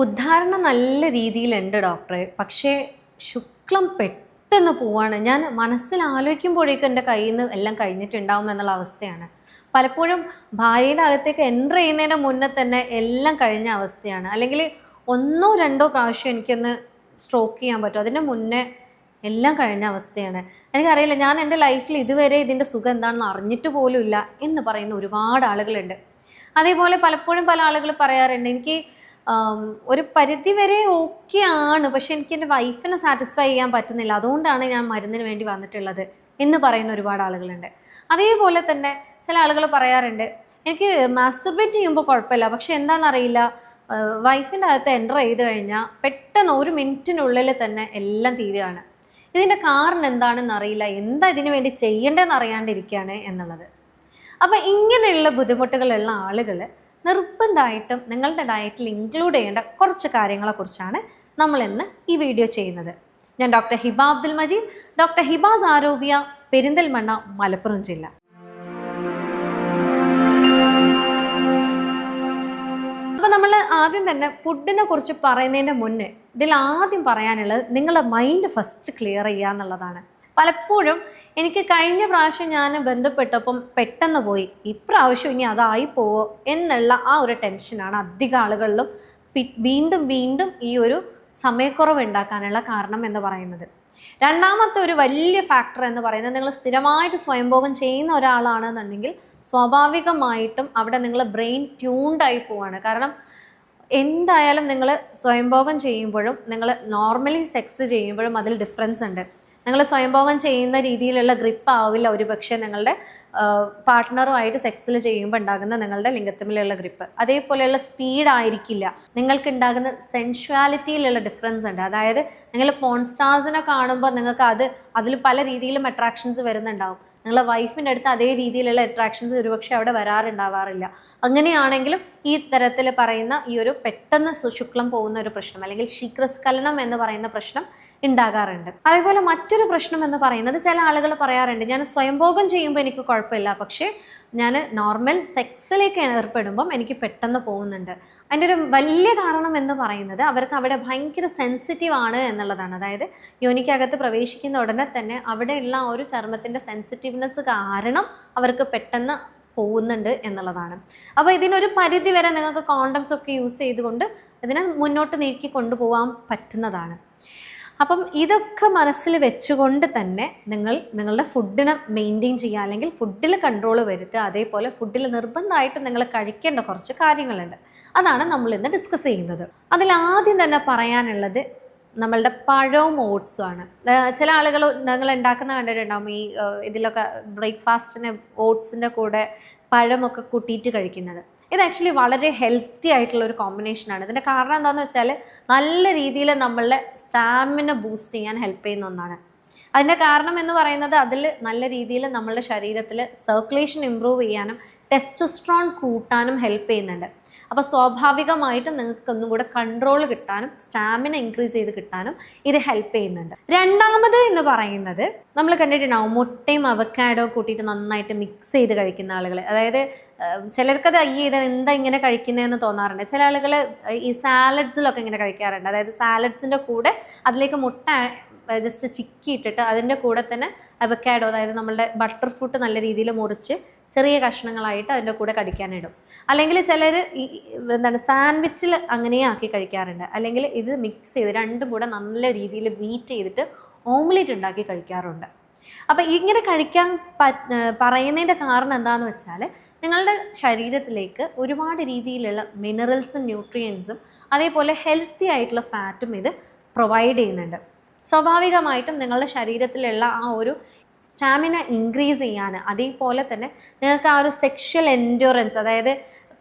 ഉദ്ധാരണം നല്ല രീതിയിലുണ്ട് ഡോക്ടറെ. പക്ഷേ ശുക്ലം പെട്ടെന്ന് പോവാണ്. ഞാൻ മനസ്സിൽ ആലോചിക്കുമ്പോഴേക്കും എന്റെ കയ്യിൽ നിന്ന് എല്ലാം കഴിഞ്ഞിട്ടുണ്ടാവും എന്നുള്ള അവസ്ഥയാണ്. പലപ്പോഴും ഭാര്യയുടെ അകത്തേക്ക് എന്റർ ചെയ്യുന്നതിന് മുന്നേ തന്നെ എല്ലാം കഴിഞ്ഞ അവസ്ഥയാണ്. അല്ലെങ്കിൽ ഒന്നോ രണ്ടോ പ്രാവശ്യം എനിക്കൊന്ന് സ്ട്രോക്ക് ചെയ്യാൻ പറ്റും. അതിന്റെ മുന്നേ എല്ലാം കഴിഞ്ഞ അവസ്ഥയാണ്. എനിക്കറിയില്ല ഞാൻ എന്റെ ലൈഫിൽ ഇതുവരെ ഇതിന്റെ സുഖം എന്താണെന്ന് അറിഞ്ഞിട്ട് പോലുമില്ല എന്ന് പറയുന്ന ഒരുപാട് ആളുകളുണ്ട്. അതേപോലെ പലപ്പോഴും പല ആളുകൾ പറയാറുണ്ട് എനിക്ക് ഒരു പരിധി വരെ ഓക്കെ ആണ് പക്ഷെ എനിക്ക് എന്റെ വൈഫിനെ സാറ്റിസ്ഫൈ ചെയ്യാൻ പറ്റുന്നില്ല. അതുകൊണ്ടാണ് ഞാൻ മരുന്നിന് വേണ്ടി വന്നിട്ടുള്ളത് എന്ന് പറയുന്ന ഒരുപാട് ആളുകളുണ്ട്. അതേപോലെ തന്നെ ചില ആളുകൾ പറയാറുണ്ട് എനിക്ക് മാസ്റ്റർബേറ്റ് ചെയ്യുമ്പോൾ കുഴപ്പമില്ല. പക്ഷെ എന്താണെന്നറിയില്ല. വൈഫിന്റെ അകത്ത് എന്റർ ചെയ്ത് കഴിഞ്ഞാൽ പെട്ടെന്ന് ഒരു മിനിറ്റിനുള്ളിൽ തന്നെ എല്ലാം തീരുകയാണ്. ഇതിന്റെ കാരണം എന്താണെന്ന് അറിയില്ല. എന്താ ഇതിനു വേണ്ടി ചെയ്യേണ്ടതെന്ന് അറിയാണ്ടിരിക്കുകയാണ് എന്നുള്ളത്. അപ്പം ഇങ്ങനെയുള്ള ബുദ്ധിമുട്ടുകളുള്ള ആളുകൾ നിർബന്ധമായിട്ടും നിങ്ങളുടെ ഡയറ്റിൽ ഇൻക്ലൂഡ് ചെയ്യേണ്ട കുറച്ച് കാര്യങ്ങളെക്കുറിച്ചാണ് നമ്മൾ ഇന്ന് ഈ വീഡിയോ ചെയ്യുന്നത്. ഞാൻ ഡോക്ടർ ഹിബ അബ്ദുൽ മജീദ്. ഡോക്ടർ ഹിബാസ് ആരോഗ്യ പെരിന്തൽമണ്ണ മലപ്പുറം ജില്ല. അപ്പോൾ നമ്മൾ ആദ്യം തന്നെ ഫുഡിനെ കുറിച്ച് പറയുന്നതിന്റെ മുന്നേ ഇതിൽ ആദ്യം പറയാനുള്ളത് നിങ്ങളുടെ മൈൻഡ് ഫസ്റ്റ് ക്ലിയർ ചെയ്യുക എന്നുള്ളതാണ്. പലപ്പോഴും എനിക്ക് കഴിഞ്ഞ പ്രാവശ്യം ഞാൻ ബന്ധപ്പെട്ടപ്പം പെട്ടെന്ന് പോയി. ഇപ്രാവശ്യം ഇനി അതായി പോവോ എന്നുള്ള ആ ഒരു ടെൻഷനാണ് അധിക ആളുകളിലും വീണ്ടും വീണ്ടും ഈ ഒരു സമയക്കുറവ് ഉണ്ടാക്കാനുള്ള കാരണം എന്ന് പറയുന്നത്. രണ്ടാമത്തെ ഒരു വലിയ ഫാക്ടർ എന്ന് പറയുന്നത് നിങ്ങൾ സ്ഥിരമായിട്ട് സ്വയംഭോഗം ചെയ്യുന്ന ഒരാളാണെന്നുണ്ടെങ്കിൽ സ്വാഭാവികമായിട്ടും അവിടെ നിങ്ങൾ ബ്രെയിൻ ട്യൂൺഡായി പോവാണ്. കാരണം എന്തായാലും നിങ്ങൾ സ്വയംഭോഗം ചെയ്യുമ്പോഴും നിങ്ങൾ നോർമലി സെക്സ് ചെയ്യുമ്പോഴും അതിൽ ഡിഫറൻസ് ഉണ്ട്. നിങ്ങൾ സ്വയംഭോഗം ചെയ്യുന്ന രീതിയിലുള്ള ഗ്രിപ്പ് ആവില്ല ഒരു പക്ഷേ നിങ്ങളുടെ പാർട്ട്ണറുമായിട്ട് സെക്സിൽ ചെയ്യുമ്പോൾ ഉണ്ടാകുന്ന നിങ്ങളുടെ ലിംഗത്തിലുള്ള ഗ്രിപ്പ് അതേപോലെയുള്ള സ്പീഡ് ആയിരിക്കില്ല. നിങ്ങൾക്ക് ഉണ്ടാകുന്ന സെൻഷ്വാലിറ്റിയിലുള്ള ഡിഫറൻസ് ഉണ്ട്. അതായത് നിങ്ങൾ പോൺസ്റ്റാർസിനെ കാണുമ്പോൾ നിങ്ങൾക്ക് അത് അതിൽ പല രീതിയിലും അട്രാക്ഷൻസ് വരുന്നുണ്ടാവും. നിങ്ങളെ വൈഫിന്റെ അടുത്ത് അതേ രീതിയിലുള്ള അട്രാക്ഷൻസ് ഒരുപക്ഷെ അവിടെ വരാറുണ്ടാവാറില്ല. അങ്ങനെയാണെങ്കിലും ഈ തരത്തിൽ പറയുന്ന ഈ ഒരു പെട്ടെന്ന് ശുക്ലം പോകുന്ന ഒരു പ്രശ്നം അല്ലെങ്കിൽ ശീക്രസ്ഖലനം എന്ന് പറയുന്ന പ്രശ്നം ഉണ്ടാകാറുണ്ട്. അതേപോലെ മറ്റൊരു പ്രശ്നം എന്ന് പറയുന്നത് ചില ആളുകൾ പറയാറുണ്ട് ഞാൻ സ്വയംഭോഗം ചെയ്യുമ്പോൾ എനിക്ക് കുഴപ്പമില്ല പക്ഷേ ഞാൻ നോർമൽ സെക്സിലേക്ക് ഏർപ്പെടുമ്പം എനിക്ക് പെട്ടെന്ന് പോകുന്നുണ്ട്. അതിന്റെ ഒരു വലിയ കാരണം എന്ന് പറയുന്നത് അവർക്ക് അവിടെ ഭയങ്കര സെൻസിറ്റീവ് ആണ് എന്നുള്ളതാണ്. അതായത് യോനിക്കകത്ത് പ്രവേശിക്കുന്ന ഉടനെ തന്നെ അവിടെയുള്ള ഒരു ചർമ്മത്തിന്റെ സെൻസിറ്റീവ്നെസ് കാരണം അവർക്ക് പെട്ടെന്ന് പോകുന്നുണ്ട് എന്നുള്ളതാണ്. അപ്പോൾ ഇതിനൊരു പരിധി വരെ നിങ്ങൾക്ക് കോണ്ടംസ് ഒക്കെ യൂസ് ചെയ്തുകൊണ്ട് ഇതിനെ മുന്നോട്ട് നീക്കി കൊണ്ടുപോകാൻ പറ്റുന്നതാണ്. അപ്പം ഇതൊക്കെ മനസ്സിൽ വെച്ചുകൊണ്ട് തന്നെ നിങ്ങൾ നിങ്ങളുടെ ഫുഡിനെ മെയിന്റെയിൻ ചെയ്യുക. അല്ലെങ്കിൽ ഫുഡിൽ കൺട്രോൾ വരുത്തുക. അതേപോലെ ഫുഡിൽ നിർബന്ധമായിട്ട് നിങ്ങൾ കഴിക്കേണ്ട കുറച്ച് കാര്യങ്ങളുണ്ട്. അതാണ് നമ്മൾ ഇന്ന് ഡിസ്കസ് ചെയ്യുന്നത്. അതിൽ ആദ്യം തന്നെ പറയാനുള്ളത് നമ്മളുടെ പഴവും ഓട്സും ആണ്. ചില ആളുകൾ നിങ്ങൾ ഉണ്ടാക്കുന്ന കണ്ടിട്ടുണ്ടാവും ഈ ഇതിലൊക്കെ ബ്രേക്ക്ഫാസ്റ്റിന് ഓട്സിന്റെ കൂടെ പഴമൊക്കെ കൂട്ടിയിട്ട് കഴിക്കുന്നത്. ഇത് ആക്ച്വലി വളരെ ഹെൽത്തി ആയിട്ടുള്ള ഒരു കോമ്പിനേഷനാണ് ഇതിന്റെ കാരണം എന്താണെന്ന് വെച്ചാൽ നല്ല രീതിയിൽ നമ്മളുടെ സ്റ്റാമിന ബൂസ്റ്റ് ചെയ്യാൻ ഹെൽപ്പ് ചെയ്യുന്ന ഒന്നാണ്. അതിന്റെ കാരണം എന്ന് പറയുന്നത് അതിൽ നല്ല രീതിയിൽ നമ്മളുടെ ശരീരത്തിൽ സർക്കുലേഷൻ ഇമ്പ്രൂവ് ചെയ്യാനും ടെസ്റ്റോസ്ട്രോൺ കൂട്ടാനും ഹെൽപ്പ് ചെയ്യുന്നുണ്ട്. അപ്പോൾ സ്വാഭാവികമായിട്ട് നിങ്ങൾക്ക് ഒന്നും കൂടെ കൺട്രോൾ കിട്ടാനും സ്റ്റാമിന ഇൻക്രീസ് ചെയ്ത് കിട്ടാനും ഇത് ഹെൽപ്പ് ചെയ്യുന്നുണ്ട്. രണ്ടാമത് എന്ന് പറയുന്നത് നമ്മൾ കണ്ടിട്ടുണ്ടാവും മുട്ടയും അവക്കാഡോ കൂട്ടിയിട്ട് നന്നായിട്ട് മിക്സ് ചെയ്ത് കഴിക്കുന്ന ആളുകൾ. അതായത് ചിലർക്കത് ഈ ഇത് എന്താ ഇങ്ങനെ കഴിക്കുന്നതെന്ന് തോന്നാറുണ്ട്. ചില ആളുകൾ ഈ സാലഡ്സിലൊക്കെ ഇങ്ങനെ കഴിക്കാറുണ്ട്. അതായത് സാലഡ്സിന്റെ കൂടെ അതിലേക്ക് മുട്ട ജസ്റ്റ് ചിക്കി ഇട്ടിട്ട് അതിന്റെ കൂടെ തന്നെ അവക്കാഡോ അതായത് നമ്മളുടെ ബട്ടർ ഫ്രൂട്ട് നല്ല രീതിയിൽ മുറിച്ച് ചെറിയ കഷ്ണങ്ങളായിട്ട് അതിന്റെ കൂടെ കടിക്കാനിടും. അല്ലെങ്കിൽ ചിലർ ഈ എന്താണ് സാൻഡ്വിച്ചിൽ അങ്ങനെ ആക്കി കഴിക്കാറുണ്ട്. അല്ലെങ്കിൽ ഇത് മിക്സ് ചെയ്ത് രണ്ടും കൂടെ നല്ല രീതിയിൽ ബീറ്റ് ചെയ്തിട്ട് ഓംലേറ്റ് ഉണ്ടാക്കി കഴിക്കാറുണ്ട്. അപ്പം ഇങ്ങനെ കഴിക്കാൻ പറയുന്നതിന്റെ കാരണം എന്താണെന്ന് വെച്ചാൽ നിങ്ങളുടെ ശരീരത്തിലേക്ക് ഒരുപാട് രീതിയിലുള്ള മിനറൽസും ന്യൂട്രിയൻസും അതേപോലെ ഹെൽത്തി ആയിട്ടുള്ള ഫാറ്റും ഇത് പ്രൊവൈഡ് ചെയ്യുന്നുണ്ട്. സ്വാഭാവികമായിട്ടും നിങ്ങളുടെ ശരീരത്തിലുള്ള ആ ഒരു സ്റ്റാമിന ഇൻക്രീസ് ചെയ്യാൻ അതേപോലെ തന്നെ നിങ്ങൾക്ക് ആ ഒരു സെക്ഷൽ എൻഡ്യൂറൻസ് അതായത്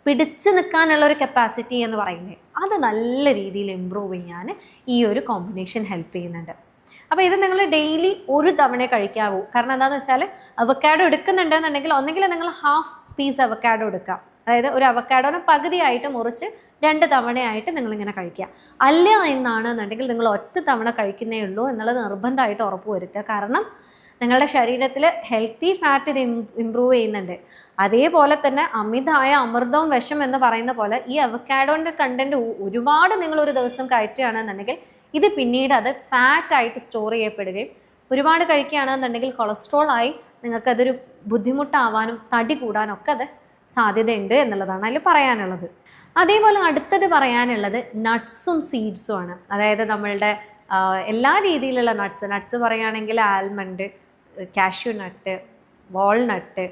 പിടിച്ചു നിൽക്കാനുള്ള ഒരു കപ്പാസിറ്റി എന്ന് പറയുന്നത് അത് നല്ല രീതിയിൽ ഇമ്പ്രൂവ് ചെയ്യാൻ ഈ ഒരു കോമ്പിനേഷൻ ഹെൽപ്പ് ചെയ്യുന്നുണ്ട്. അപ്പോൾ ഇത് നിങ്ങൾ ഡെയിലി ഒരു തവണ കഴിക്കാവൂ. കാരണം എന്താണെന്ന് വെച്ചാൽ അവക്കാഡോ എടുക്കുന്നുണ്ടെന്നുണ്ടെങ്കിൽ ഒന്നെങ്കിൽ നിങ്ങൾ ഹാഫ് പീസ് അവക്കാഡോ എടുക്കാം. അതായത് ഒരു അവക്കാഡോനെ പകുതിയായിട്ട് മുറിച്ച് രണ്ട് തവണയായിട്ട് നിങ്ങളിങ്ങനെ കഴിക്കുക. അല്ല എന്നാണെന്നുണ്ടെങ്കിൽ നിങ്ങൾ ഒറ്റ തവണ കഴിക്കുന്നേ ഉള്ളൂ എന്നുള്ളത് നിർബന്ധമായിട്ട് ഉറപ്പ് വരുത്തുക. കാരണം നിങ്ങളുടെ ശരീരത്തിൽ ഹെൽത്തി ഫാറ്റ് ഇത് ഇമ്പ്രൂവ് ചെയ്യുന്നുണ്ട്. അതേപോലെ തന്നെ അമിതമായ അമൃതവും വിഷം എന്ന് പറയുന്ന പോലെ ഈ അവക്കാഡോന്റെ കണ്ടന്റ് ഒരുപാട് നിങ്ങൾ ഒരു ദിവസം കയറ്റുകയാണെന്നുണ്ടെങ്കിൽ ഇത് പിന്നീട് അത് ഫാറ്റായിട്ട് സ്റ്റോർ ചെയ്യപ്പെടുകയും ഒരുപാട് കഴിക്കുകയാണെന്നുണ്ടെങ്കിൽ കൊളസ്ട്രോൾ ആയി നിങ്ങൾക്കതൊരു ബുദ്ധിമുട്ടാവാനും തടി കൂടാനും ഒക്കെ അത് സാധ്യതയുണ്ട് എന്നുള്ളതാണ് അതിൽ പറയാനുള്ളത്. അതേപോലെ അടുത്തത് പറയാനുള്ളത് നട്ട്സും സീഡ്സും ആണ്. അതായത് നമ്മളുടെ എല്ലാ രീതിയിലുള്ള നട്ട്സ് നട്ട്സ് പറയുകയാണെങ്കിൽ ആൽമണ്ട് കാഷ്യൂ നട്ട് വാൾനട്ട്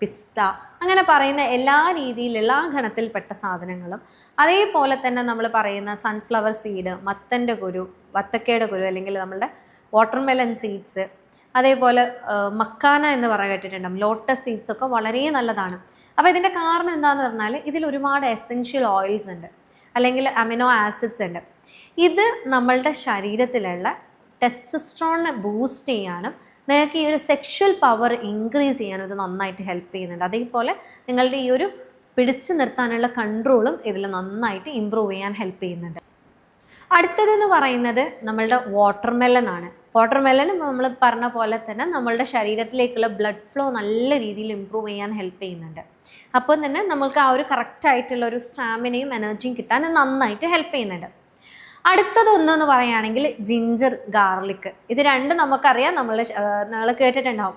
പിസ്ത അങ്ങനെ പറയുന്ന എല്ലാ രീതിയിലുള്ള ആ ഗണത്തിൽപ്പെട്ട സാധനങ്ങളും. അതേപോലെ തന്നെ നമ്മൾ പറയുന്ന സൺഫ്ലവർ സീഡ് മത്തന്റെ കുരു വത്തക്കയുടെ കുരു അല്ലെങ്കിൽ നമ്മളുടെ വാട്ടർമെലൺ സീഡ്സ് അതേപോലെ മക്കാന എന്ന് പറയാൻ കേട്ടിട്ടുണ്ടാകും ലോട്ടസ് സീഡ്സ് ഒക്കെ വളരെ നല്ലതാണ്. അപ്പോൾ ഇതിന്റെ കാരണം എന്താണെന്ന് പറഞ്ഞാൽ ഇതിൽ ഒരുപാട് എസെൻഷ്യൽ ഓയിൽസ് ഉണ്ട്. അല്ലെങ്കിൽ അമിനോ ആസിഡ്സ് ഉണ്ട്. ഇത് നമ്മളുടെ ശരീരത്തിലുള്ള ടെസ്റ്റസ്ട്രോണിനെ ബൂസ്റ്റ് ചെയ്യാനും നിങ്ങൾക്ക് ഈ ഒരു സെക്ഷൽ പവർ ഇൻക്രീസ് ചെയ്യാനും ഇത് നന്നായിട്ട് ഹെൽപ്പ് ചെയ്യുന്നുണ്ട്. അതേപോലെ നിങ്ങളുടെ ഈ ഒരു പിടിച്ചു നിർത്താനുള്ള കൺട്രോളും ഇതിൽ നന്നായിട്ട് ഇമ്പ്രൂവ് ചെയ്യാൻ ഹെൽപ്പ് ചെയ്യുന്നുണ്ട്. അടുത്തതെന്ന് പറയുന്നത് നമ്മളുടെ വാട്ടർമെലൺ ആണ്. വാട്ടർമെലൺ നമ്മൾ പറഞ്ഞ പോലെ തന്നെ നമ്മളുടെ ശരീരത്തിലേക്കുള്ള ബ്ലഡ് ഫ്ലോ നല്ല രീതിയിൽ ഇമ്പ്രൂവ് ചെയ്യാൻ ഹെൽപ്പ് ചെയ്യുന്നുണ്ട്. അപ്പോൾ തന്നെ നമ്മൾക്ക് ആ ഒരു കറക്റ്റ് ആയിട്ടുള്ള ഒരു സ്റ്റാമിനയും എനർജിയും കിട്ടാൻ നന്നായിട്ട് ഹെൽപ്പ് ചെയ്യുന്നുണ്ട്. അടുത്തത് ഒന്നെന്ന് പറയുകയാണെങ്കിൽ ജിഞ്ചർ ഗാർലിക് ഇത് രണ്ടും നമുക്കറിയാം. നമ്മൾ നിങ്ങൾ കേട്ടിട്ടുണ്ടാവും.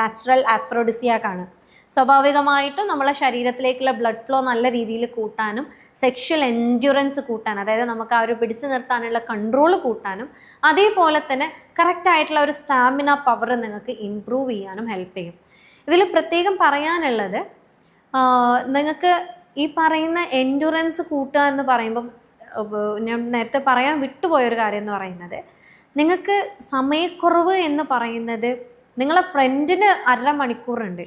നാച്ചുറൽ ആഫ്രോഡിസിയാക്കാണ് സ്വാഭാവികമായിട്ടും നമ്മളെ ശരീരത്തിലേക്കുള്ള ബ്ലഡ് ഫ്ലോ നല്ല രീതിയിൽ കൂട്ടാനും സെക്ഷൽ എൻഡ്യൂറൻസ് കൂട്ടാനും അതായത് നമുക്ക് ആ ഒരു പിടിച്ചു നിർത്താനുള്ള കൺട്രോൾ കൂട്ടാനും അതേപോലെ തന്നെ കറക്റ്റായിട്ടുള്ള ഒരു സ്റ്റാമിന പവർ നിങ്ങൾക്ക് ഇമ്പ്രൂവ് ചെയ്യാനും ഹെൽപ്പ് ചെയ്യും. ഇതിൽ പ്രത്യേകം പറയാനുള്ളത് നിങ്ങൾക്ക് ഈ പറയുന്ന എൻഡുറൻസ് കൂട്ടുക എന്ന് പറയുമ്പം ഞാൻ നേരത്തെ പറയാൻ വിട്ടുപോയൊരു കാര്യം എന്ന് പറയുന്നത് നിങ്ങൾക്ക് സമയക്കുറവ് എന്ന് പറയുന്നത് നിങ്ങളെ ഫ്രണ്ടിന് അര അരമണിക്കൂറുണ്ട്.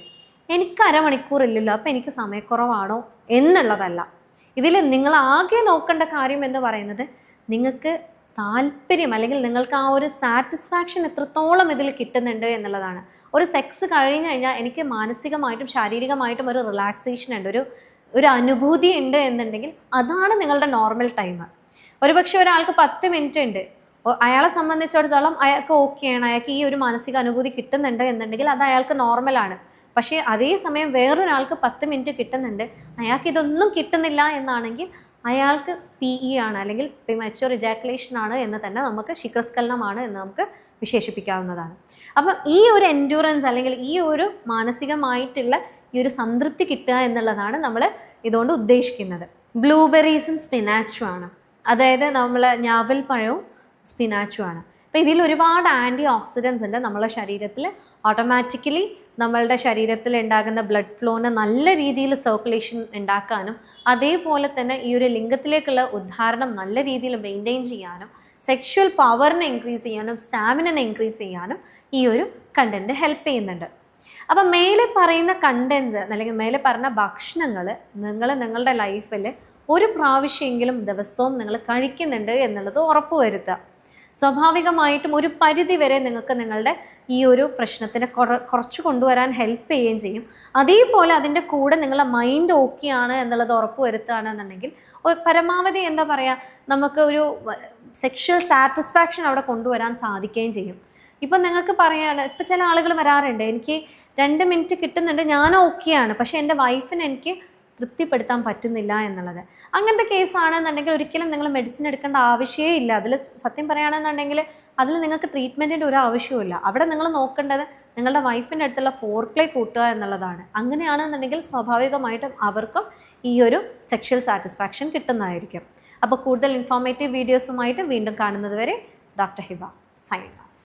എനിക്ക് അരമണിക്കൂറില്ലല്ലോ അപ്പം എനിക്ക് സമയക്കുറവാണോ എന്നുള്ളതല്ല. ഇതിൽ നിങ്ങൾ ആകെ നോക്കേണ്ട കാര്യം എന്ന് പറയുന്നത് നിങ്ങൾക്ക് താല്പര്യം അല്ലെങ്കിൽ നിങ്ങൾക്ക് ആ ഒരു സാറ്റിസ്ഫാക്ഷൻ എത്രത്തോളം ഇതിൽ കിട്ടുന്നുണ്ട് എന്നുള്ളതാണ്. ഒരു സെക്സ് കഴിഞ്ഞ് കഴിഞ്ഞാൽ എനിക്ക് മാനസികമായിട്ടും ശാരീരികമായിട്ടും ഒരു റിലാക്സേഷൻ ഉണ്ട് ഒരു ഒരു അനുഭൂതി ഉണ്ട് എന്നുണ്ടെങ്കിൽ അതാണ് നിങ്ങളുടെ നോർമൽ ടൈം ഒരുപക്ഷെ ഒരാൾക്ക് പത്ത് മിനിറ്റ് ഉണ്ട് അയാളെ സംബന്ധിച്ചിടത്തോളം അയാൾക്ക് ഓക്കെയാണ് അയാൾക്ക് ഈ ഒരു മാനസിക അനുഭൂതി കിട്ടുന്നുണ്ട് എന്നുണ്ടെങ്കിൽ അത് അയാൾക്ക് നോർമലാണ് പക്ഷേ അതേ അതേസമയം വേറൊരാൾക്ക് പത്ത് മിനിറ്റ് കിട്ടുന്നുണ്ട്. അയാൾക്ക് ഇതൊന്നും കിട്ടുന്നില്ല എന്നാണെങ്കിൽ അയാൾക്ക് പി ഇ ആണ് അല്ലെങ്കിൽ പ്രിമച്ചുവർ ഇജാക്കുലേഷൻ ആണ് എന്ന് തന്നെ നമുക്ക് ശിഖസ്ഖലനമാണ് എന്ന് നമുക്ക് വിശേഷിപ്പിക്കാവുന്നതാണ്. അപ്പം ഈ ഒരു എൻഡ്യൂറൻസ് അല്ലെങ്കിൽ ഈ ഒരു മാനസികമായിട്ടുള്ള ഈ ഒരു സംതൃപ്തി കിട്ടുക എന്നുള്ളതാണ് നമ്മൾ ഇതുകൊണ്ട് ഉദ്ദേശിക്കുന്നത്. ബ്ലൂബെറീസും സ്പിനാച്ചും ആണ്. അതായത് നമ്മൾ ഞാവൽ പഴവും സ്പിനാച്ചും ആണ്. അപ്പോൾ ഇതിൽ ഒരുപാട് ആന്റി ഓക്സിഡൻസ് ഉണ്ട് നമ്മളെ ശരീരത്തിൽ. ഓട്ടോമാറ്റിക്കലി നമ്മളുടെ ശരീരത്തിൽ ഉണ്ടാകുന്ന ബ്ലഡ് ഫ്ലോനെ നല്ല രീതിയിൽ സർക്കുലേഷൻ ഉണ്ടാക്കാനും അതേപോലെ തന്നെ ഈ ഒരു ലിംഗത്തിലേക്കുള്ള ഉദ്ധാരണം നല്ല രീതിയിൽ മെയിന്റെയിൻ ചെയ്യാനും സെക്ഷുവൽ പവറിനെ ഇൻക്രീസ് ചെയ്യാനും സ്റ്റാമിനെ ഇൻക്രീസ് ചെയ്യാനും ഈ ഒരു കണ്ടന്റ് ഹെൽപ്പ് ചെയ്യുന്നുണ്ട്. അപ്പം മേലെ പറയുന്ന കണ്ടൻസ് അല്ലെങ്കിൽ മേലെ പറഞ്ഞ ഭക്ഷണങ്ങൾ നിങ്ങൾ നിങ്ങളുടെ ലൈഫിൽ ഒരു പ്രാവശ്യമെങ്കിലും ദിവസവും നിങ്ങൾ കഴിക്കുന്നുണ്ട് എന്നുള്ളത് ഉറപ്പുവരുത്തുക സ്വാഭാവികമായിട്ടും ഒരു പരിധി വരെ നിങ്ങൾക്ക് നിങ്ങളുടെ ഈ ഒരു പ്രശ്നത്തിനെ കുറ കുറച്ച് കൊണ്ടുവരാൻ ഹെൽപ്പ് ചെയ്യുകയും ചെയ്യും. അതേപോലെ അതിന്റെ കൂടെ നിങ്ങളുടെ മൈൻഡ് ഓക്കെയാണ് എന്നുള്ളത് ഉറപ്പ് വരുത്തുകയാണെന്നുണ്ടെങ്കിൽ പരമാവധി എന്താ പറയുക നമുക്ക് ഒരു സെക്ഷൽ സാറ്റിസ്ഫാക്ഷൻ അവിടെ കൊണ്ടുവരാൻ സാധിക്കുകയും ചെയ്യും. ഇപ്പം നിങ്ങൾക്ക് പറയാണ് ഇപ്പം ചില ആളുകൾ വരാറുണ്ട് എനിക്ക് രണ്ട് മിനിറ്റ് കിട്ടുന്നുണ്ട് ഞാൻ ഓക്കെയാണ് പക്ഷേ എന്റെ വൈഫിന് എനിക്ക് തൃപ്തിപ്പെടുത്താൻ പറ്റുന്നില്ല എന്നുള്ളത്. അങ്ങനത്തെ കേസാണെന്നുണ്ടെങ്കിൽ ഒരിക്കലും നിങ്ങൾ മെഡിസിൻ എടുക്കേണ്ട ആവശ്യമേ ഇല്ല. അതിൽ സത്യം പറയുകയാണെന്നുണ്ടെങ്കിൽ അതിൽ നിങ്ങൾക്ക് ട്രീറ്റ്മെന്റിന്റെ ഒരു ആവശ്യവുമില്ല അവിടെ നിങ്ങൾ നോക്കേണ്ടത് നിങ്ങളുടെ വൈഫിന്റെ അടുത്തുള്ള ഫോർപ്ലേ കൂട്ടുക എന്നുള്ളതാണ്. അങ്ങനെയാണെന്നുണ്ടെങ്കിൽ സ്വാഭാവികമായിട്ടും അവർക്കും ഈ ഒരു സെക്ഷൽ സാറ്റിസ്ഫാക്ഷൻ കിട്ടുന്നതായിരിക്കും. അപ്പോൾ കൂടുതൽ ഇൻഫോർമേറ്റീവ് വീഡിയോസുമായിട്ട് വീണ്ടും കാണുന്നത് വരെ ഡോക്ടർ ഹിബ. സൈൻ